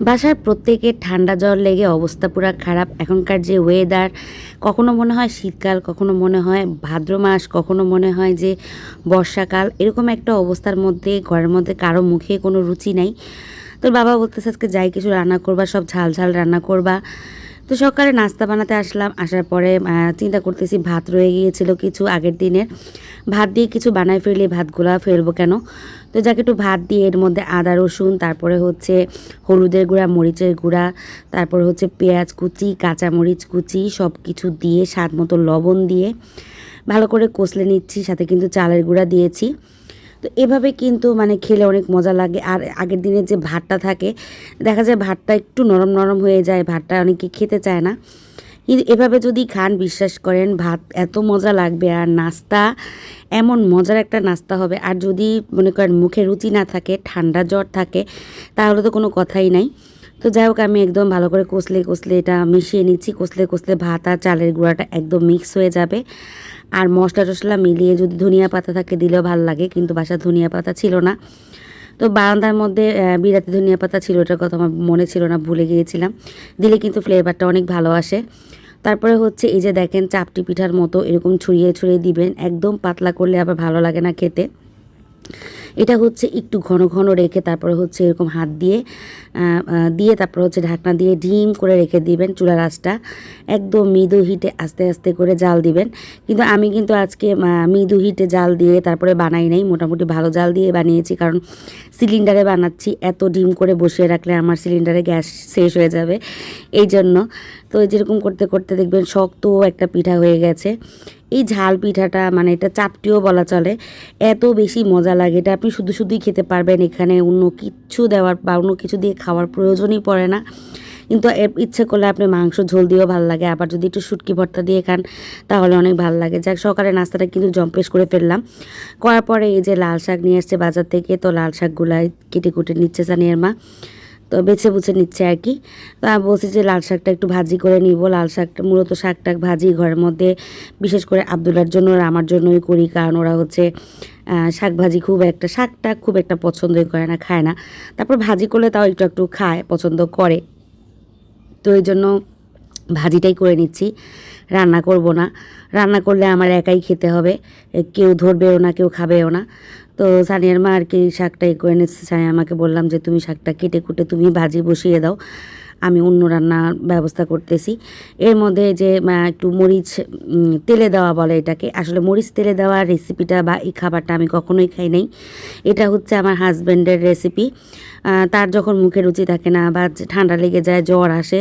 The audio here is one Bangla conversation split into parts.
বাসার প্রত্যেকের ঠান্ডা জ্বর লেগে অবস্থা পুরা খারাপ। এখনকার যে ওয়েদার কখনো মনে হয় শীতকাল, কখনো মনে হয় ভাদ্র মাস, কখনো মনে হয় যে বর্ষাকাল, এরকম একটা অবস্থার মধ্যে, ঘরের মধ্যে কারও মুখে কোনো রুচি নাই। তোর বাবা বলতেছে আজকে যাই কিছু রান্না করবা, সব ঝাল ঝাল রান্না করবা। তো সকালে নাস্তা বানাতে আসলাম। আসার পরে চিন্তা করতেছি ভাত রয়ে গিয়েছিল কিছু আগের দিনের। ভাত দিয়ে কিছু বানাই ফেললে ভাতগুলা ফেলব কেন? তো যাকে, একটু ভাত দিয়ে এর মধ্যে আদা, রসুন, তারপরে হচ্ছে হলুদের গুঁড়া, মরিচের গুঁড়া, তারপর হচ্ছে পেঁয়াজ কুচি, কাঁচামরিচ কুচি সব কিছু দিয়ে স্বাদ মতো লবণ দিয়ে ভালো করে কষলে নিচ্ছি, সাথে কিন্তু চালের গুঁড়া দিয়েছি। তো এভাবে কিন্তু মানে খেলে অনেক মজা লাগে। আর আগের দিনের যে ভাতটা থাকে, দেখা যায় ভাতটা একটু নরম নরম হয়ে যায়, ভাতটা অনেকে খেতে চায় না। কিন্তু এভাবে যদি খান, বিশ্বাস করেন, ভাত এত মজা লাগবে। আর নাস্তা, এমন মজার একটা নাস্তা হবে। আর যদি মনে করেন মুখে রুচি না থাকে, ঠান্ডা জ্বর থাকে, তাহলে তো কোনো কথাই নাই। তো যাই হোক, আমি একদম ভালো করে কষলে কষলে এটা মিশিয়ে নিচ্ছি। কষলে কষলে ভাত আর চালের গুঁড়াটা একদম মিক্স হয়ে যাবে। আর মশলা টশলা মিলিয়ে যদি ধনিয়া পাতা থাকে দিলেও ভালো লাগে, কিন্তু বাসার ধনিয়া পাতা ছিল না। তো বারান্দার মধ্যে বিরাতি ধনিয়া পাতা ছিল ওটার কথা আমার মনে ছিল না, ভুলে গিয়েছিলাম। দিলে কিন্তু ফ্লেভারটা অনেক ভালো আসে। তারপরে হচ্ছে এই যে দেখেন, চাপটি পিঠার মতো এরকম ছড়িয়ে ছড়িয়ে দিবেন। একদম পাতলা করলে আবার ভালো লাগে না খেতে। এটা হচ্ছে একটু ঘন ঘন রেখে তারপরে হচ্ছে এরকম হাত দিয়ে দিয়ে তারপর হচ্ছে ঢাকনা দিয়ে ডিম করে রেখে দিবেন চুলা আঁচটা। একদম মৃদু হিটে আস্তে আস্তে করে জাল দিবেন। কিন্তু আমি কিন্তু আজকে মৃদু হিটে জাল দিয়ে তারপরে বানাই নাই, মোটামুটি ভালো জাল দিয়ে বানিয়েছি কারণ সিলিন্ডারে বানাচ্ছি। এত ডিম করে বসিয়ে রাখলে আমার সিলিন্ডারে গ্যাস শেষ হয়ে যাবে। এই জন্য তো যেরকম করতে করতে দেখবেন শক্ত একটা পিঠা হয়ে গেছে। এই ঝাল পিঠাটা মানে এটা চাপটিও বলা চলে, এত বেশি মজা লাগে। এটা আপনি শুধু শুধুই খেতে পারবেন এখানে, অন্য কিছু দেওয়ার বা অন্য কিছু দিয়ে খাওয়ার প্রয়োজনই পড়ে না। কিন্তু ইচ্ছে করলে আপনি মাংস ঝোল দিয়েও ভালো লাগে। আবার যদি একটু শুটকি ভর্তা দিয়ে খান, তাহলে অনেক ভালো লাগে। যাক, সকালে নাস্তাটা কিন্তু জম্পেশ করে ফেললাম। করার পরে এই যে লাল শাক নিয়ে আসছে বাজার থেকে, তো লাল শাকগুলাই কেটে কুটে নিচ্ছে সানিয়ার মা। তো বেছে বুছে নিচ্ছে আর কি। তো বলছি যে লাল শাকটা একটু ভাজি করে নিব। লাল শাকটা মূলত শাক টাক ভাজি ঘরের মধ্যে, বিশেষ করে আবদুল্লার জন্য আর আমার জন্যই করি, কারণ ওরা হচ্ছে শাক ভাজি খুব একটা শাকটা খুব একটা পছন্দই করে না, খায় না। তারপর ভাজি করলে তাও একটু একটু খায়, পছন্দ করে। তো এই জন্য ভাজিটাই করে নিচ্ছি। রান্না করব না। রান্না করলে আমার একাই খেতে হবে। কেউ ধরবেও না, কেউ খাবেও না। তো সানিয়ার মা আর কি শাকটা করে নিচ্ছে আমাকে বললাম যে, তুমি শাকটা কেটে কুটে তুমি ভাজি বসিয়ে দাও। আমি অন্য রান্নার ব্যবস্থা করতেছি। এর মধ্যে যে একটু মরিচ তেলে দেওয়া বলে এটাকে। আসলে মরিচ তেলে দেওয়া রেসিপিটা বা এই খাবারটা আমি কখনোই খাই নাই। এটা হচ্ছে আমার হাজব্যান্ডের রেসিপি তার যখন মুখে রুচি থাকে না বা ঠান্ডা লেগে যায়, জ্বর আসে,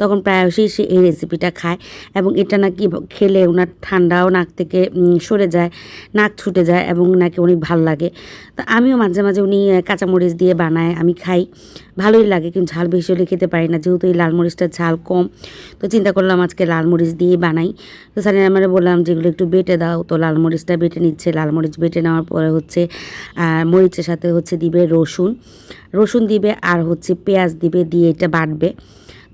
তখন প্রায়শই সে এই রেসিপিটা খায় এবং এটা নাকি খেলে ওনার ঠান্ডাও নাক থেকে সরে যায়, নাক ছুটে যায় এবং নাকি অনেক ভালো লাগে। তা আমিও মাঝে মাঝে উনি কাঁচামরিচ দিয়ে বানায়, আমি খাই। ভালোই লাগে, কিন্তু ঝাল বেশি হলে খেতে পারি না। যেহেতু এই লাল মরিচটার ঝাল কম, তো চিন্তা করলাম আজকে লাল মরিচ দিয়ে বানাই। তো সানিয়া আমার বললাম যেগুলো একটু বেটে দাও, তো লাল মরিচটা বেটে নিচ্ছে। লাল মরিচ বেটে নেওয়ার পরে হচ্ছে মরিচের সাথে হচ্ছে দিবে রসুন। রসুন দিবে আর হচ্ছে পেঁয়াজ দিবে, দিয়ে এটা বাটবে।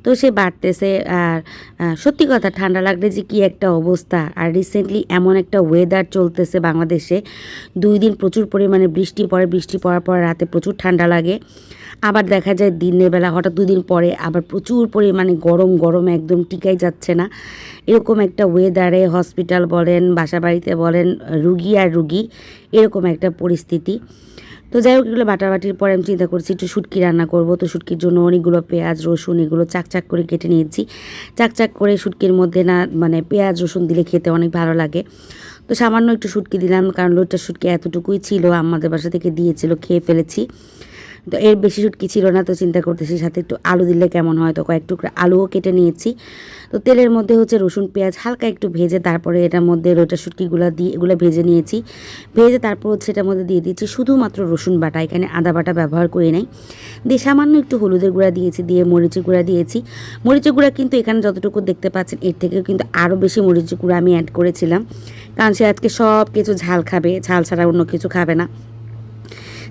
তো সে বাড়তেছে আর সত্যি কথা ঠান্ডা লাগলে যে কি একটা অবস্থা। আর রিসেন্টলি এমন একটা ওয়েদার চলতেছে বাংলাদেশে। দুই দিন প্রচুর পরিমাণে বৃষ্টি পড়ে, বৃষ্টি পড়ার পর রাতে প্রচুর ঠান্ডা লাগে। আবার দেখা যায় দিনের বেলা, হঠাৎ দুদিন পরে আবার প্রচুর পরিমাণে গরম গরম একদম টিকাই যাচ্ছে না। এরকম একটা ওয়েদারে হসপিটাল বলেন বাসা বাড়িতে বলেন, রুগী আর রুগী, এরকম একটা পরিস্থিতি। তো যাই হোক, এগুলো বাটাবাটির পরে আমি চিন্তা করছি, একটু শুটকি রান্না করব। তো শুটকির জন্য অনেকগুলো পেঁয়াজ, রসুন, এগুলো চাকচাক করে কেটে নিয়েছি। চাকচাক করে শুটকির মধ্যে না মানে পেঁয়াজ, রসুন দিলে খেতে অনেক ভালো লাগে। তো সামান্য একটু শুটকি দিলাম, কারণ লোটটা শুটকি এতটুকুই ছিল, আমাদের বাসা থেকে দিয়েছিল, খেয়ে ফেলেছি। তো এর বেশি শুটকি ছিল না তো চিন্তা করতেছি, সাথে একটু আলু দিলে কেমন হয় তো কয়েক টুকরা আলুও কেটে নিয়েছি। তো তেলের মধ্যে হচ্ছে রসুন, পেঁয়াজ হালকা একটু ভেজে তারপরে এটার মধ্যে রোটা শুটকিগুলো দিয়ে, এগুলো ভেজে নিয়েছি। ভেজে তারপর হচ্ছে এটার মধ্যে দিয়ে দিয়েছি শুধুমাত্র রসুন বাটা, এখানে আদা বাটা ব্যবহার করি নাই। দিয়ে সামান্য একটু হলুদের গুঁড়া দিয়েছি, দিয়ে মরিচের গুঁড়া দিয়েছি। মরিচের গুঁড়া কিন্তু এখানে যতটুকু দেখতে পাচ্ছেন, এর থেকেও কিন্তু আরও বেশি মরিচের গুঁড়া আমি অ্যাড করেছিলাম। কারণ সে আজকে সব কিছু ঝাল খাবে, ঝাল ছাড়া অন্য কিছু খাবে না।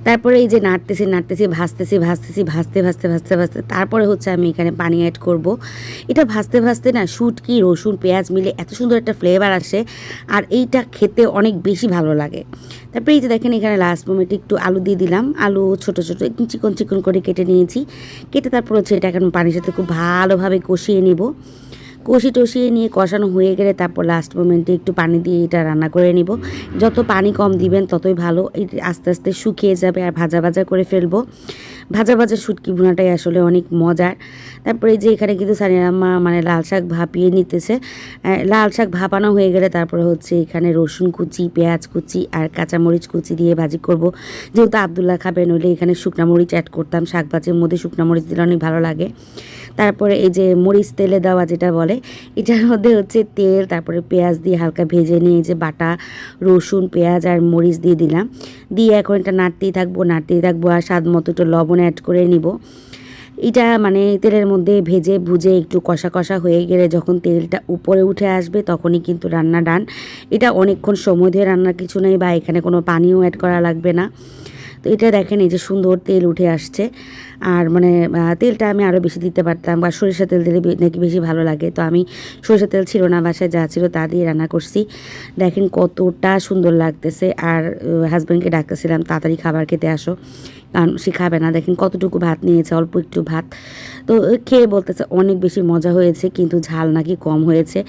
তারপরে এই যে নাড়তেছি নাড়তেছি ভাজতেছি ভাজতেছি ভাজতে ভাজতে ভাজতে ভাজতে তারপরে হচ্ছে আমি এখানে পানি অ্যাড করব। এটা ভাজতে ভাজতে না শুটকি, রসুন, পেঁয়াজ মিলে এত সুন্দর একটা ফ্লেভার আসে আর এইটা খেতে অনেক বেশি ভালো লাগে। তারপরে এই যে দেখেন এখানে লাস্ট মোমেন্টে একটু আলু দিয়ে দিলাম। আলু ছোট ছোট একটু চিকন চিকন করে কেটে নিয়েছি। কেটে তারপর হচ্ছে এটা এখন পানির সাথে খুব ভালোভাবে কষিয়ে নিব। কষি টষিয়ে নিয়ে কষানো হয়ে গেলে তারপর লাস্ট মোমেন্টে একটু পানি দিয়ে এটা রান্না করে নিব। যত পানি কম দিবেন ততই ভালো। এটি আস্তে আস্তে শুকিয়ে যাবে আর ভাজা ভাজা করে ফেলব। ভাজা ভাজা শুটকি ভুনাটাই আসলে অনেক মজার। তারপরে যে এখানে কিন্তু সানিয়াম্মা মানে লাল শাক ভাপিয়ে নিতেছে। লাল শাক ভাপানো হয়ে গেলে তারপরে হচ্ছে এখানে রসুন কুচি, পেঁয়াজ কুচি আর কাঁচামরিচ কুচি দিয়ে ভাজি করব। যেহেতু আবদুল্লাহ খাবে, নইলে এখানে শুকনা মরিচ অ্যাড করতাম, শাক ভাজির মধ্যে শুকনা মরিচ দিলে অনেক ভালো লাগে। তারপরে এই যে মরিচ তেলে দেওয়া যেটা বলে, এটার মধ্যে হচ্ছে তেল, তারপরে পেঁয়াজ দিয়ে হালকা ভেজে নিয়ে যে বাটা, রসুন, পেঁয়াজ আর মরিচ দিয়ে দিলাম। দিয়ে এখন এটা নাড়তেই থাকব নাড়তেই থাকব আর স্বাদ মতো একটু লবণ অ্যাড করে নিব। এটা মানে তেলের মধ্যে ভেজে ভুজে একটু কষা কষা হয়ে গেলে যখন তেলটা উপরে উঠে আসবে তখনই কিন্তু রান্না ডান এটা অনেকক্ষণ সময় ধরে রান্নার কিছু নেই বা এখানে কোনো পানিও অ্যাড করা লাগবে না। এটা দেখেন, এই যে সুন্দর তেল উঠে আসছে। আর মানে তেলটা আমি আরও বেশি দিতে পারতাম বা সরিষা তেল দিলে নাকি বেশি ভালো লাগে। তো আমি সরিষা তেল ছিল না, বাসায় যা ছিল তা দিয়ে রান্না করছি। দেখেন কতটা সুন্দর লাগতেছে। আর হাজব্যান্ডকে ডাকতেছিলাম, তাড়াতাড়ি খাবার খেতে আসো। কারণ সে খাবে না। দেখেন কতটুকু ভাত নিয়েছে, অল্প একটু ভাত। তো খেয়ে বলতেছে, অনেক বেশি মজা হয়েছে, কিন্তু ঝাল নাকি কম হয়েছে।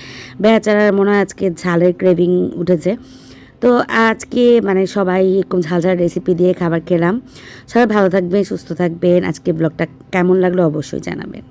বেচারার মনে হয় আজকে ঝালের ক্রেভিং উঠেছে। তো আজকে মানে সবাই এরকম ঝাল ঝাল রেসিপি দিয়ে খাবার খেলাম। সবাই ভালো থাকবেন, সুস্থ থাকবেন। আজকে ব্লগটা কেমন লাগল অবশ্যই জানাবেন।